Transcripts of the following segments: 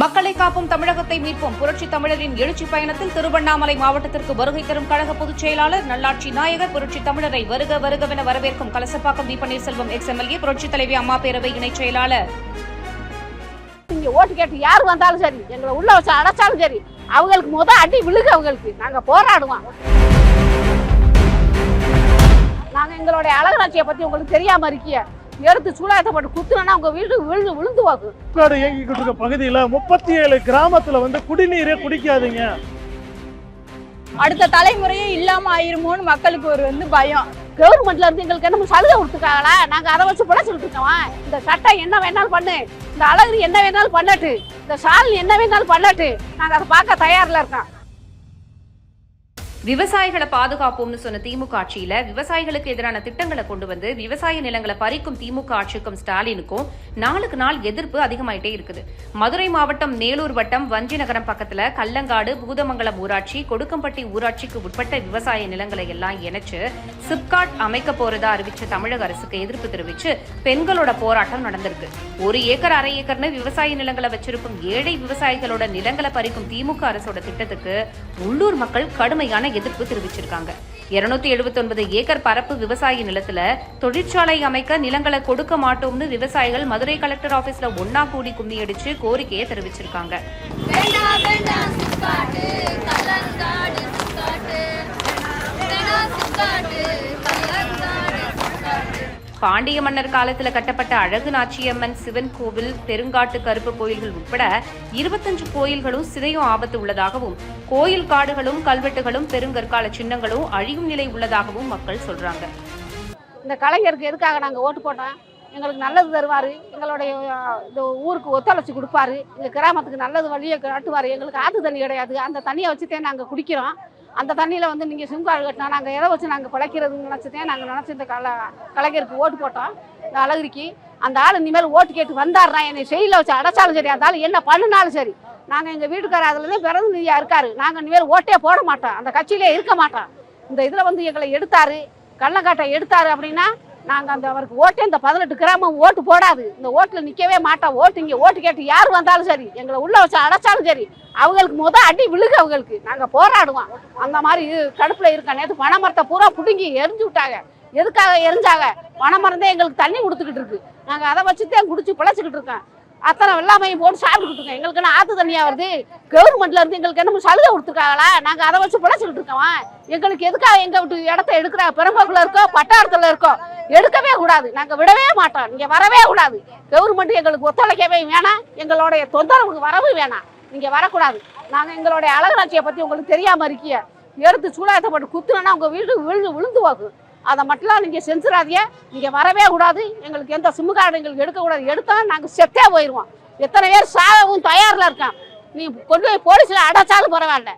மக்களை காப்போம் தமிழகத்தை மீட்போம். புரட்சி தமிழரின் எழுச்சி பயணத்தில் திருவண்ணாமலை மாவட்டத்திற்கு வருகை தரும் கழக பொதுச் செயலாளர் நல்லாட்சி நாயகர் புரட்சி தமிழரை வருக வருகவென வரவேற்கும் Kalasapakkam V Panneerselvam ex MLA புரட்சி தலைவி அம்மா பேரவை இணைச் செயலாளர். இங்க ஓட்டு கேட்டு யார் வந்தாலும் சரி எங்களை உள்ள வச்சு அடைச்சாலும் சரி அவங்களுக்கு முத அடி விழுகு அவங்களுக்கு. நாங்க போராடுவோம். நாங்க எங்களுடைய அழகராட்சியை பத்தி உங்களுக்கு தெரியாம இருக்கிய. எடுத்து சூடாயத்தை போட்டு குத்துனா உங்க வீடு விழுந்து விழுந்து வாக்கு காடு இயங்கிக்கிட்டு இருக்க பகுதியில் முப்பத்தி ஏழு கிராமத்துல வந்து குடிநீரே குடிக்காதீங்க. அடுத்த தலைமுறையே இல்லாம ஆயிருமோன்னு மக்களுக்கு ஒரு வந்து பயம். கவர்மெண்ட்ல இருந்து எங்களுக்கு என்ன சலுகை கொடுத்துருக்காங்களா? நாங்க அதை வச்சு பிழைச்சிட்டு இருக்கோம் இந்த சட்டம் என்ன வேணாலும் பண்ணு. இந்த அழகு என்ன வேணாலும் பண்ணட்டு. இந்த சால் என்ன வேணாலும் பண்ணட்டு. நாங்க அதை பார்க்க தயாரில் இருக்கோம். விவசாயிகளை பாதுகாப்போம்னு சொன்ன திமுக ஆட்சியில விவசாயிகளுக்கு எதிரான திட்டங்களை கொண்டு வந்து விவசாய நிலங்களை பறிக்கும் திமுக ஆட்சிக்கும் ஸ்டாலினுக்கும் நாளுக்கு நாள் எதிர்ப்பு அதிகமாயிட்டே இருக்குது. மதுரை மாவட்டம் நேலூர் வட்டம் வஞ்சி நகரம் பக்கத்துல கல்லங்காடு பூதமங்கலம் ஊராட்சி கொடுக்கம்பட்டி ஊராட்சிக்கு உட்பட்ட விவசாய நிலங்களை எல்லாம் இணைச்சு சிப்காட் அமைக்க போறதா அறிவிச்ச தமிழக அரசுக்கு எதிர்ப்பு தெரிவிச்சு பெண்களோட போராட்டம் நடந்திருக்கு. ஒரு ஏக்கர் அரை ஏக்கர்னு விவசாய நிலங்களை வச்சிருக்கும் ஏழை விவசாயிகளோட நிலங்களை பறிக்கும் திமுக அரசோட திட்டத்துக்கு உள்ளூர் மக்கள் கடுமையான எதிர்ப்பு தெரிவிச்சிருக்காங்க. இருநூத்தி எழுபத்தி ஒன்பது ஏக்கர் பரப்பு விவசாய நிலத்துல தொழிற்சாலை அமைக்க நிலங்களை கொடுக்க மாட்டோம்னு விவசாயிகள் மதுரை கலெக்டர் ஆபீஸ்ல ஒன்னா கூடி கும்மி அடிச்சு கோரிக்கையை தெரிவிச்சிருக்காங்க. பாண்டிய மன்னர் காலத்தில் கட்டப்பட்ட அழகு நாச்சியம்மன் சிவன் கோவில் பெருங்காட்டு கருப்பு கோயில்கள் உட்பட இருபத்தஞ்சு கோயில்களும் சிதையும் ஆபத்து உள்ளதாகவும் கோயில் காடுகளும் கல்வெட்டுகளும் பெருங்கற்கால சின்னங்களும் அழியும் நிலை உள்ளதாகவும் மக்கள் சொல்றாங்க. இந்த கலைஞருக்கு எதுக்காக நாங்கள் ஓட்டு போட்டோம்? எங்களுக்கு நல்லது தருவார். எங்களுடைய இந்த ஊருக்கு ஒத்துழைச்சி கொடுப்பாரு. எங்கள் கிராமத்துக்கு நல்லது வழியை காட்டுவார். எங்களுக்கு ஆற்று தண்ணி கிடையாது. அந்த தண்ணியை வச்சுட்டே நாங்கள் குடிக்கிறோம். அந்த தண்ணியில் வந்து நீங்கள் சிங்காடு கட்டினா நாங்கள் எதை வச்சு நாங்கள் பிழைக்கிறதுன்னு நினச்சதே நாங்கள் நினச்சி இந்த கல கலைஞருக்கு ஓட்டு போட்டோம். இந்த அழகிரிக்கு. அந்த ஆள் இனிமேல் ஓட்டு கேட்டு வந்தாருனா என்னை செயலில் வச்சு அடைச்சாலும் சரி அந்த ஆள் என்ன பண்ணினாலும் சரி நாங்கள் எங்கள் வீட்டுக்காரர் அதுலேருந்து பிரதிநிதியாக இருக்காரு. நாங்கள் இனிமேல் ஓட்டே போட மாட்டோம். அந்த கட்சியிலே இருக்க மாட்டோம். இந்த இதில் வந்து எங்களை எடுத்தார் கள்ளக்காட்டை எடுத்தார் அப்படின்னா நாங்கள் அந்த அவருக்கு ஓட்டே இந்த பதினெட்டு கிராமம் ஓட்டு போடாது. இந்த ஓட்டில் நிற்கவே மாட்டோம் ஓட்டு இங்கே ஓட்டு கேட்டு யார் வந்தாலும் சரி எங்களை உள்ளே வச்சு அடைச்சாலும் சரி அவங்களுக்கு முத அடி விழுகு அவங்களுக்கு. நாங்கள் போராடுவோம். அந்த மாதிரி கடுப்பில் இருக்க? நேற்று பனைமரத்தை பூரா பிடுங்கி எரிஞ்சு விட்டாங்க. எதுக்காக எரிஞ்சாங்க? பனைமரந்தே எங்களுக்கு தண்ணி கொடுத்துக்கிட்டு இருக்கு. நாங்கள் அதை வச்சு தான் குடிச்சு பிழைச்சிக்கிட்டு இருக்கோம். அத்தனை வெள்ளாமையும் போட்டு சாப்பிட்டுக்கிட்டு இருக்கோம் எங்களுக்கு என்ன ஆற்று தண்ணியாக வருது? கவர்மெண்ட்ல இருந்து எங்களுக்கு என்ன சலுகை கொடுத்துருக்காங்களா? நாங்கள் அதை வச்சு பிழைச்சிக்கிட்டு இருக்கோம்? எங்களுக்கு எதுக்காக எங்கள் விட்டு இடத்த எடுக்கிற பெரும்பாக்குல இருக்கோ பட்டாரத்தில் இருக்கோ எடுக்கவே கூடாது. நாங்கள் விடவே மாட்டோம். நீங்கள் வரவே கூடாது. கவர்மெண்ட் எங்களுக்கு ஒத்துழைக்கவே வேணாம். எங்களுடைய தொந்தரவுக்கு வரவும் வேணாம். நீங்கள் வரக்கூடாது. நாங்கள் எங்களுடைய அழகராட்சியை பற்றி உங்களுக்கு தெரியாமல் இருக்கிய. எடுத்து சூடாயத்தை போட்டு குத்துனா உங்கள் வீடு விழுந்து விழுந்து போகும். அதை மட்டும்லாம் நீங்கள் செஞ்சிடாதீங்க. நீங்கள் வரவே கூடாது. எங்களுக்கு எந்த சிம்மு கார்டு எங்களுக்கு எடுக்கக்கூடாது எடுத்தாலும் நாங்கள் செத்தே போயிடுவோம் எத்தனை பேர் சாகவும் தயாரில் இருக்கான். நீ கொண்டு போய் போலீஸில் அடைச்சாலும் பரவாயில்ல.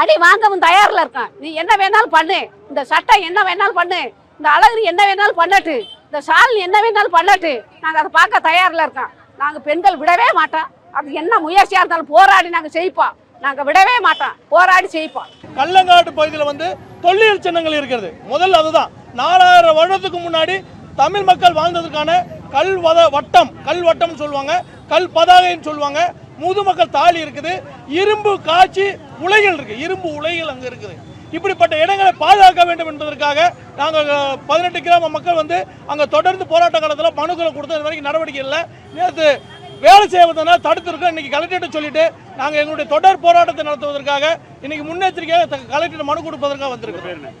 அடி வாங்கவும் தயாரில் இருக்கான். நீ என்ன வேணாலும் பண்ணு. இந்த சட்டம் என்ன வேணாலும் பண்ணு. இந்த அழகு என்ன வேணாலும் பண்ணட்டு. இந்த சால் என்ன வேணாலும் பண்ணட்டு. நாங்கள் அதை பார்க்க தயாரில் இருக்கோம் நாங்கள் பெண்கள் விடவே மாட்டோம். அது என்ன முயற்சியாக இருந்தாலும் போராடி நாங்கள் செய்ப்போம் நாங்கள் விடவே மாட்டோம். போராடி செய்ப்போம் கள்ளங்காட்டு பகுதியில் வந்து தொல்லியல் சின்னங்கள் இருக்கிறது. முதல்ல அதுதான். நாலாயிரம் வருடத்துக்கு முன்னாடி தமிழ் மக்கள் வாழ்ந்ததற்கான கல் வத வட்டம் கல் வட்டம்னு சொல்லுவாங்க கல் பதாகைன்னு சொல்லுவாங்க முதுமக்கள் தாலி இருக்குது இரும்பு காட்சி உலைகள் இருக்கு இரும்பு உலைகள் அங்கே இருக்குது. இப்படிப்பட்ட இடங்களை பாதுகாக்க வேண்டும் என்பதற்காக நாங்கள் பதினெட்டு கிராம மக்கள் வந்து அங்கே தொடர்ந்து போராட்ட காலத்தில் மனுக்களை கொடுத்து இது வரைக்கும் நடவடிக்கை இல்லை. நேற்று வேலை செய்வதனால் தடுத்திருக்கோம் இன்னைக்கு கலெக்டர்கிட்ட சொல்லிட்டு நாங்கள் எங்களுடைய தொடர் போராட்டத்தை நடத்துவதற்காக இன்னைக்கு முன்னெச்சரிக்கையாக கலெக்டர் மனு கொடுப்பதற்காக வந்திருக்கிறோம்.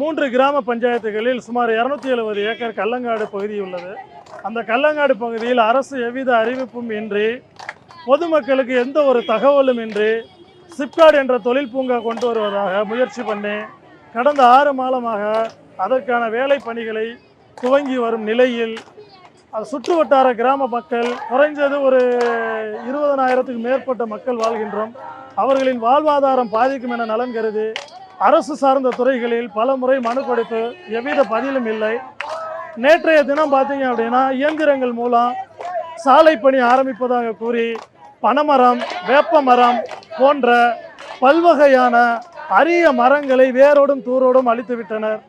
மூன்று கிராம பஞ்சாயத்துகளில் சுமார் இரநூத்தி எழுபது ஏக்கர் கல்லங்காடு பகுதி உள்ளது. அந்த கல்லங்காடு பகுதியில் அரசு எவ்வித அறிவிப்பும் இன்றி பொதுமக்களுக்கு எந்த ஒரு தகவலும் இன்றி சிப்காட் என்ற தொழில் பூங்கா கொண்டு வருவதாக முயற்சி பண்ணி கடந்த ஆறு மாதமாக அதற்கான வேலை பணிகளை துவங்கி வரும் நிலையில் அது சுற்று வட்டார கிராம மக்கள் குறைஞ்சது ஒரு இருபதனாயிரத்துக்கு மேற்பட்ட மக்கள் வாழ்கின்றோம். அவர்களின் வாழ்வாதாரம் பாதிக்கும் என நலன் கருதி அரசு சார்ந்த துறைகளில் பல முறை மனு கொடுத்து எவ்வித பதிலும் இல்லை. நேற்றைய தினம் பார்த்தீங்க அப்படின்னா இயந்திரங்கள் மூலம் சாலை பணி ஆரம்பிப்பதாக கூறி பனைமரம் வேப்ப மரம் போன்ற பல்வகையான அரிய மரங்களை வேரோடும் தூரோடும் அழித்து விட்டனர்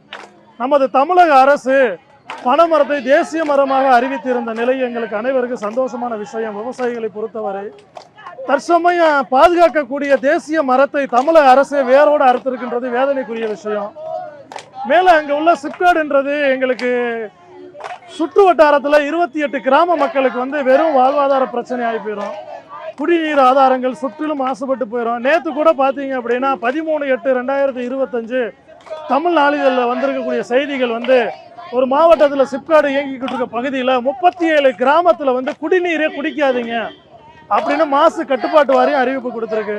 நமது தமிழக அரசு பனைமரத்தை தேசிய மரமாக அறிவித்திருந்த நிலை எங்களுக்கு அனைவருக்கும் சந்தோஷமான விஷயம். விவசாயிகளை பொறுத்தவரை தற்சமயம் பாதுகாக்கக்கூடிய தேசிய மரத்தை தமிழக அரசு வேரோடு அறுத்திருக்கின்றது வேதனைக்குரிய விஷயம். மேலே அங்கே உள்ள சிப்காடுன்றது எங்களுக்கு சுற்று வட்டாரத்தில் இருபத்தி எட்டு கிராம மக்களுக்கு வந்து வெறும் வாழ்வாதார பிரச்சனை ஆகி போயிடும். குடிநீர் ஆதாரங்கள் சுற்றிலும் மாசுபட்டு போயிடும். நேற்று கூட பார்த்தீங்க அப்படின்னா பதிமூணு எட்டு ரெண்டாயிரத்தி இருபத்தஞ்சு தமிழ் நாளிதழில் வந்திருக்கக்கூடிய செய்திகள் வந்து ஒரு மாவட்டத்தில் சிப்காடு இயங்கிக்கிட்டு இருக்க பகுதியில் முப்பத்தி ஏழு கிராமத்தில் வந்து குடிநீரே குடிக்காதீங்க அப்படின்னு மாசு கட்டுப்பாட்டு வாரியம் அறிவிப்பு கொடுத்துருக்கு.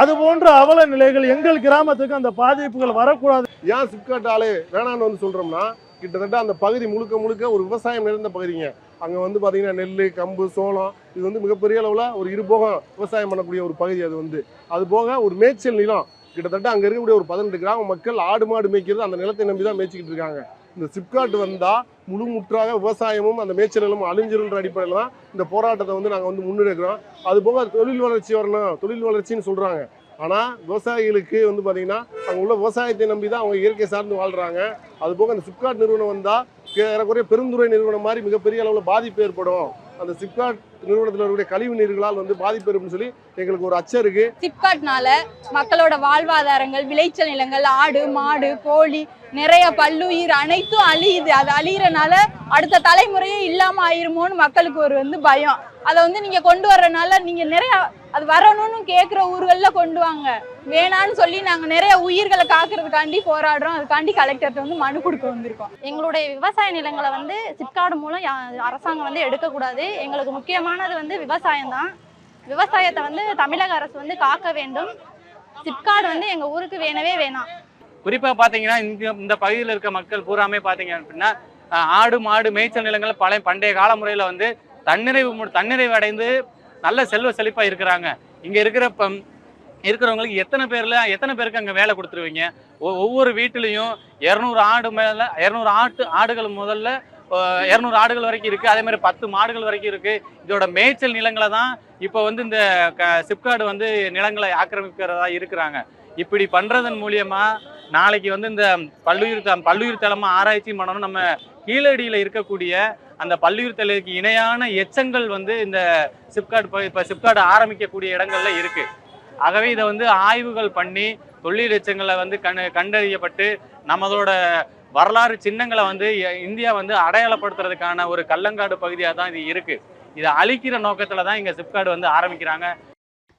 அது போன்ற அவல நிலைகள் எங்கள் கிராமத்துக்கு அந்த பாதிப்புகள் வரக்கூடாது. ஏன் சிப்காட் ஆலை வேணான்னு வந்து சொல்கிறோம்னா கிட்டத்தட்ட அந்த பகுதி முழுக்க முழுக்க ஒரு விவசாயம் நிறைந்த பகுதிங்க. அங்கே வந்து பார்த்தீங்கன்னா நெல் கம்பு சோளம் இது வந்து மிகப்பெரிய அளவில் ஒரு இருபோகம் விவசாயம் பண்ணக்கூடிய ஒரு பகுதி அது வந்து. அது போக ஒரு மேய்ச்சல் நிலம். கிட்டத்தட்ட அங்கே இருக்கக்கூடிய ஒரு பதினெட்டு கிராம மக்கள் ஆடு மாடு மேய்க்கிறது அந்த நிலத்தை நம்பி தான் மேய்ச்சிக்கிட்டு இருக்காங்க. இந்த சிப்காட் வந்தால் முழு முற்றாக விவசாயமும் அந்த மேய்ச்சலும் அழிஞ்சிருன்ற அடிப்படையில் தான் இந்த போராட்டத்தை வந்து நாங்கள் வந்து முன்னெடுக்கிறோம். அது போக தொழில் வளர்ச்சி வரணும். தொழில் வளர்ச்சின்னு சொல்கிறாங்க ஆனால் விவசாயிகளுக்கு வந்து பார்த்திங்கன்னா அங்கே உள்ள விவசாயத்தை நம்பி தான் அவங்க இயற்கை சார்ந்து வாழ்கிறாங்க அது போக அந்த சிப்காட் நிறுவனம் வந்தால் ஏறக்குறைய பெருந்துறை நிறுவனம் மாதிரி மிகப்பெரிய அளவில் பாதிப்பு ஏற்படும். அந்த சிப்காட் நிறுவனத்தில் இருக்கக்கூடிய கழிவு நீர்களால் வந்து பாதிப்பு ஏற்படும் சொல்லி எங்களுக்கு ஒரு அச்சம் இருக்குது சிப்காட்னால மக்களோட வாழ்வாதாரங்கள் விளைச்சல் நிலங்கள் ஆடு மாடு கோழி நிறைய பல்லுயிர் அனைத்தும் அழியுது. அது அழியிறனால அடுத்த தலைமுறையே இல்லாம ஆயிருமோன்னு மக்களுக்கு ஒரு வந்து பயம். அதை வந்து நீங்க கொண்டு வர்றதுனால நீங்க நிறைய அது வரணும்னு கேட்குற ஊர்கள்ல கொண்டு வாங்க. வேணான்னு சொல்லி நாங்க நிறைய உயிர்களை காக்கிறதுக்காண்டி போராடுறோம். அதுக்காண்டி கலெக்டர்கிட்ட வந்து மனு கொடுக்க வந்திருக்கோம். எங்களுடைய விவசாய நிலங்களை வந்து சிப்காடு மூலம் அரசாங்கம் வந்து எடுக்கக்கூடாது. எங்களுக்கு முக்கியமானது வந்து விவசாயம் தான் விவசாயத்தை வந்து தமிழக அரசு வந்து காக்க வேண்டும். சிப்காடு வந்து எங்கள் ஊருக்கு வேணவே வேணாம். குறிப்பாக பார்த்தீங்கன்னா இந்த இந்த பகுதியில் இருக்க மக்கள் பூராமே பார்த்தீங்க அப்படின்னா ஆடு மாடு மேய்ச்சல் நிலங்கள் பழைய பண்டைய கால முறையில் வந்து தன்னிறைவு மு- தன்னிறைவு அடைந்து நல்ல செல்வ செழிப்பாக இருக்கிறாங்க. இங்கே இருக்கிற இருக்கிறவங்களுக்கு எத்தனை பேரில் எத்தனை பேருக்கு அங்கே வேலை கொடுத்துருவீங்க? ஒவ்வொரு வீட்டிலையும் இரநூறு ஆடு மேலே இரநூறு ஆட்டு ஆடுகள் முதல்ல இரநூறு ஆடுகள் வரைக்கும் இருக்குது அதே மாதிரி பத்து மாடுகள் வரைக்கும் இருக்குது இதோட மேய்ச்சல் நிலங்களை தான் இப்போ வந்து இந்த க சிப்காடு வந்து நிலங்களை ஆக்கிரமிக்கிறதா இருக்கிறாங்க. இப்படி பண்ணுறதன் மூலியமாக நாளைக்கு வந்து இந்த பல்லுயிர் த பல்லுயிர் தளமாக ஆராய்ச்சி பண்ணணும். நம்ம கீழடியில் இருக்கக்கூடிய அந்த பல்லுயிர் தலைக்கு இணையான எச்சங்கள் வந்து இந்த சிப்காட் இப்போ சிப்காட் ஆரம்பிக்கக்கூடிய இடங்கள்ல இருக்குது ஆகவே இதை வந்து ஆய்வுகள் பண்ணி தொழில் எச்சங்களை வந்து கண் கண்டறியப்பட்டு நம்மளோட வரலாறு சின்னங்களை வந்து இந்தியா வந்து அடையாளப்படுத்துறதுக்கான ஒரு கள்ளங்காடு பகுதியாக தான் இது இருக்குது இதை அழிக்கிற நோக்கத்தில் தான் இங்கே சிப்காடு வந்து ஆரம்பிக்கிறாங்க.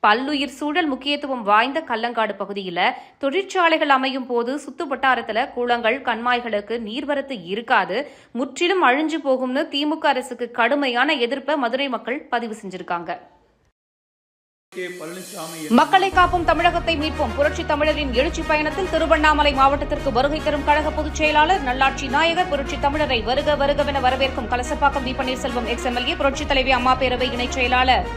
பல்லுயிர் சூழல் முக்கியத்துவம் வாய்ந்த கல்லங்காடு பகுதியில் தொழிற்சாலைகள் அமையும் போது சுத்து வட்டாரத்தில் குளங்கள் கண்மாய்களுக்கு நீர்வரத்து இருக்காது. முற்றிலும் அழிஞ்சு போகும்னு திமுக அரசுக்கு கடுமையான எதிர்ப்பை மதுரை மக்கள் பதிவு செஞ்சிருக்காங்க. மக்களை காப்போம் தமிழகத்தை மீட்போம். புரட்சி தமிழரின் எழுச்சி பயணத்தில் திருவண்ணாமலை மாவட்டத்திற்கு வருகை தரும் கழக பொதுச் செயலாளர் நல்லாட்சி நாயகர் புரட்சி தமிழரை வருக வருகவென வரவேற்கும் Kalasapakkam V Panneerselvam ex MLA புரட்சி தலைவி அம்மா பேரவை இணைச் செயலாளர்.